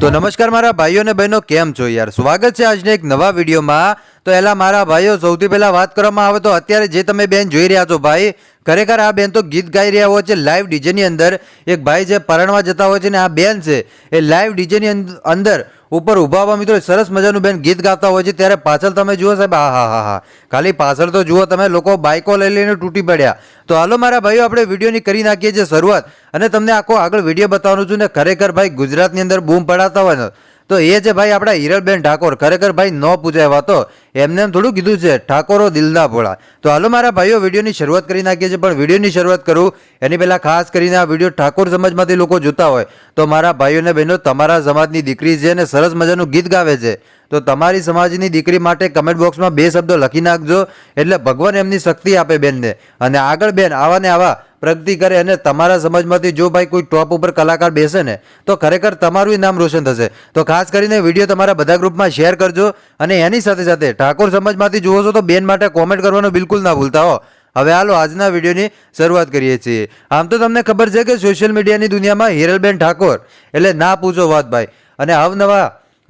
તો નમસ્કાર મારા ભાઈઓ અને બહેનો, કેમ છો યાર? સ્વાગત છે આજને એક નવા વિડીયોમાં. તો એલા મારા ભાઈઓ, સૌથી પહેલાં વાત કરવામાં આવે તો અત્યારે જે તમે બેન જોઈ રહ્યા છો ભાઈ, ખરેખર આ બેન તો ગીત ગાઈ રહ્યા હોય છે લાઈવ ડીજેની અંદર. એક ભાઈ જે પરણવા જતા હોય છે ને આ બેન છે, એ લાઈવ ડીજેની અંદર ઉપર ઊભા ઊભા મિત્રો સરસ મજાનું બેન ગીત ગાતા હોય છે. ત્યારે પાછળ તમે જુઓ સાહેબ હા હા હા હા ખાલી પાછળ તો જુઓ તમે, લોકો બાઇકો લઈ લઈને તૂટી પડ્યા. તો હાલો મારા ભાઈઓ, આપણે વિડીયોની કરી નાખીએ છીએ શરૂઆત. અને તમને આખો આગળ વીડિયો બતાવવાનું છું ને, ખરેખર ભાઈ ગુજરાતની અંદર બૂમ પડાતા હોય ને તો એ છે ભાઈ આપણા હિરલબેન ઠાકોર, ખરેખર ભાઈ ન પૂછાય વાતો, એમને એમ થોડું કીધું છે, ઠાકોરો દિલના ભોળા. તો હાલો મારા ભાઈઓ, વિડીયોની શરૂઆત કરી નાખીએ છીએ, પણ વિડીયોની શરૂઆત કરું, એની પહેલાં ખાસ કરીને આ વીડિયો ઠાકોર સમાજમાંથી લોકો જોતા હોય, તો મારા ભાઈઓ અને બહેનો, તમારા સમાજની દીકરી છે અને સરસ મજાનું ગીત ગાવે છે, તો તમારી સમાજની દીકરી માટે કમેન્ટ બોક્સમાં બે શબ્દો લખી નાખજો, એટલે ભગવાન એમની શક્તિ આપે બેનને. અને આગળ બેન, આવા ને આવા પ્રગતિ કરે અને તમારા સમાજમાંથી જો ભાઈ કોઈ ટોપ ઉપર કલાકાર બેસે ને, તો ખરેખર તમારું નામ રોશન થશે. તો ખાસ કરીને વીડિયો તમારા બધા ગ્રુપમાં શેર કરજો અને એની સાથે સાથે ઠાકોર સમાજમાંથી જુઓ છો તો બેન માટે કોમેન્ટ કરવાનું બિલકુલ ના ભૂલતા હો. હવે હાલો આજના વિડીયોની શરૂઆત કરીએ છીએ. આમ તો તમને ખબર છે કે સોશિયલ મીડિયાની દુનિયામાં હિરલબેન ઠાકોર, એટલે ના પૂછો વાત ભાઈ. અને અવનવા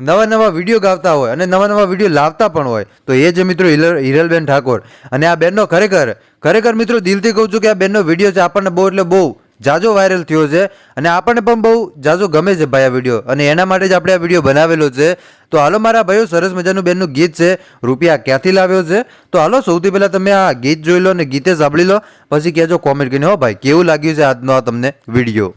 નવા નવા વીડિયો ગાતા હોય અને નવા નવા વીડિયો લાવતા પણ હોય, તો એ જ મિત્રો હિરલ હિરલબેન ઠાકોર. અને આ બેનનો ખરેખર ખરેખર મિત્રો દિલથી કહું છું કે આ બેનનો વીડિયો છે આપણને બહુ એટલે બહુ જાજો વાયરલ થયો છે અને આપણને પણ બહુ જાજો ગમે છે ભાઈ આ વીડિયો. અને એના માટે જ આપણે આ વીડિયો બનાવેલો છે. તો હાલો મારા ભાઈઓ, સરસ મજાનું બેનનું ગીત છે, રૂપિયા ક્યાંથી લાવ્યો છે? તો હાલો સૌથી પહેલાં તમે આ ગીત જોઈ લો અને ગીતે સાંભળી લો. પછી કહેજો કોમેન્ટ કરીને, હો ભાઈ, કેવું લાગ્યું છે આજનો આ તમને વીડિયો?